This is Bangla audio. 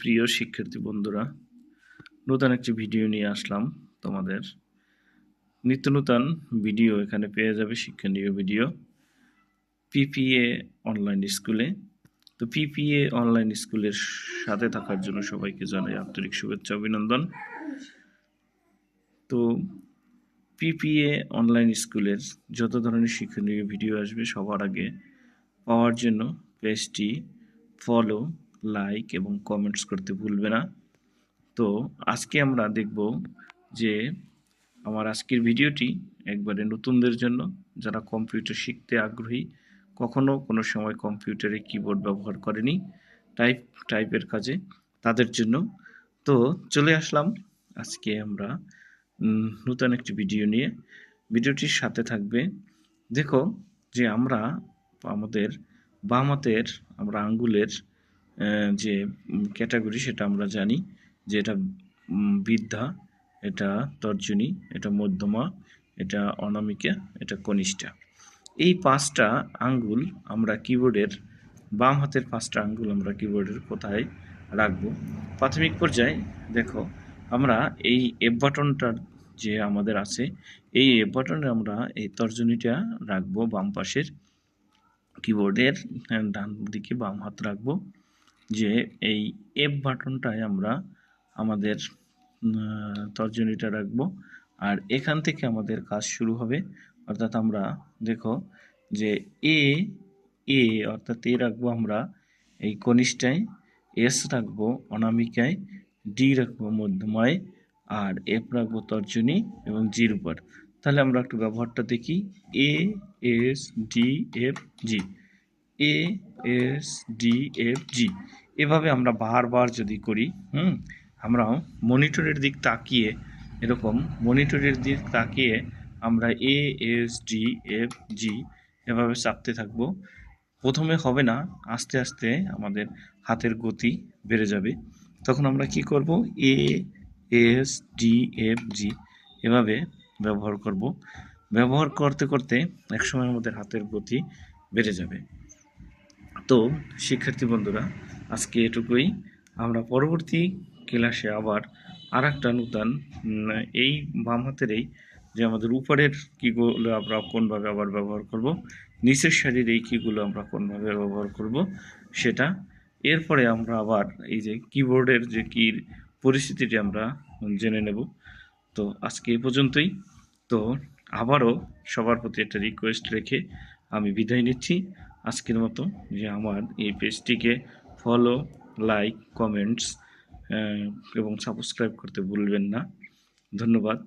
প্রিয় শিক্ষার্থী বন্ধুরা, নতুন একটি ভিডিও নিয়ে আসলাম তোমাদের। নিত্য নতুন ভিডিও এখানে পেয়ে যাবে, শিক্ষণীয় ভিডিও। পিপিএ অনলাইন স্কুলে তো পিপিএ অনলাইন স্কুলের সাথে থাকার জন্য সবাইকে জানাই আন্তরিক শুভেচ্ছা, অভিনন্দন। তো পিপিএ অনলাইন স্কুলের যত ধরনের শিক্ষণীয় ভিডিও আসবে সবার আগে পাওয়ার জন্য পেজটি ফলো লাইক এবং কমেন্টস করতে ভুলবে না। তো আজকে আমরা দেখব যে আমার আজকের ভিডিওটি একবারে নতুনদের জন্য, যারা কম্পিউটার শিখতে আগ্রহী, কখনো কোনো সময় কম্পিউটারে কিবোর্ড ব্যবহার করেনি টাইপ টাইপের কাজে তাদের জন্য। তো চলে আসলাম আজকে আমরা নতুন একটি ভিডিও নিয়ে। ভিডিওটির সাথে থাকবে, দেখো যে আমরা আমাদের বাম হাতের, আমরা আঙ্গুলের যে ক্যাটাগরি সেটা আমরা জানি যে এটা বৃদ্ধা, এটা তর্জনী, এটা মধ্যমা, এটা অনামিকা, এটা কনিষ্ঠা। এই পাঁচটা আঙ্গুল আমরা কিবোর্ডের, বাম হাতের পাঁচটা আঙ্গুল আমরা কিবোর্ডের কোথায় রাখব? প্রাথমিক পর্যায়ে দেখো, আমরা এই এফ বাটনটার যে আমাদের আছে, এই এফ বাটনে আমরা এই তর্জনীটা রাখব, বাম পাশের কিবোর্ডের, ডান দিকে বাম হাত রাখব। যে এই এফ বাটনটায় আমরা আমাদের তর্জনীটা রাখব। আর এখান থেকে আমাদের কাজ শুরু হবে। অর্থাৎ আমরা দেখো যে এ এ অর্থাৎ এ রাখব আমরা এই কনিষ্ঠায় এস রাখব অনামিকায় ডি রাখব মধ্যমায়, আর এফ রাখব তর্জনী এবং জির উপর। তাহলে আমরা একটু ব্যবহারটা দেখি। A S D F G A S D F G এভাবে আমরা বারবার যদি করি, হুম, আমরা মনিটরের দিক তাকিয়ে, এরকম মনিটরের দিক তাকিয়ে আমরা A S D F G এভাবে চাপতে থাকব। প্রথমে হবে না, আস্তে আস্তে আমাদের হাতের গতি বেড়ে যাবে। তখন আমরা কি করব? A S D F G এভাবে ব্যবহার করব। ব্যবহার করতে করতে একসময় আমাদের হাতের গতি বেড়ে যাবে। তো শিক্ষার্থী বন্ধুরা, আজকে এটুকুই। আমরা পরবর্তী ক্লাসে আবার আর একটা নূতন এই বাম হাতের এই যে আমাদের উপরের কীগুলো আমরা কোনভাবে আবার ব্যবহার করব, নিচের সারির এই কীগুলো আমরা কোনভাবে ব্যবহার করব, সেটা এরপরে আমরা আবার এই যে কিবোর্ডের যে কীর পরিস্থিতিটি আমরা জেনে নেব। তো আজকে এ পর্যন্তই। তো আবারও সবার প্রতি একটা রিকোয়েস্ট রেখে আমি বিদায় নিচ্ছি। আজকের মতো যে আমার এই পেজটিকে ফলো লাইক কমেন্টস এবং সাবস্ক্রাইব করতে ভুলবেন না। ধন্যবাদ।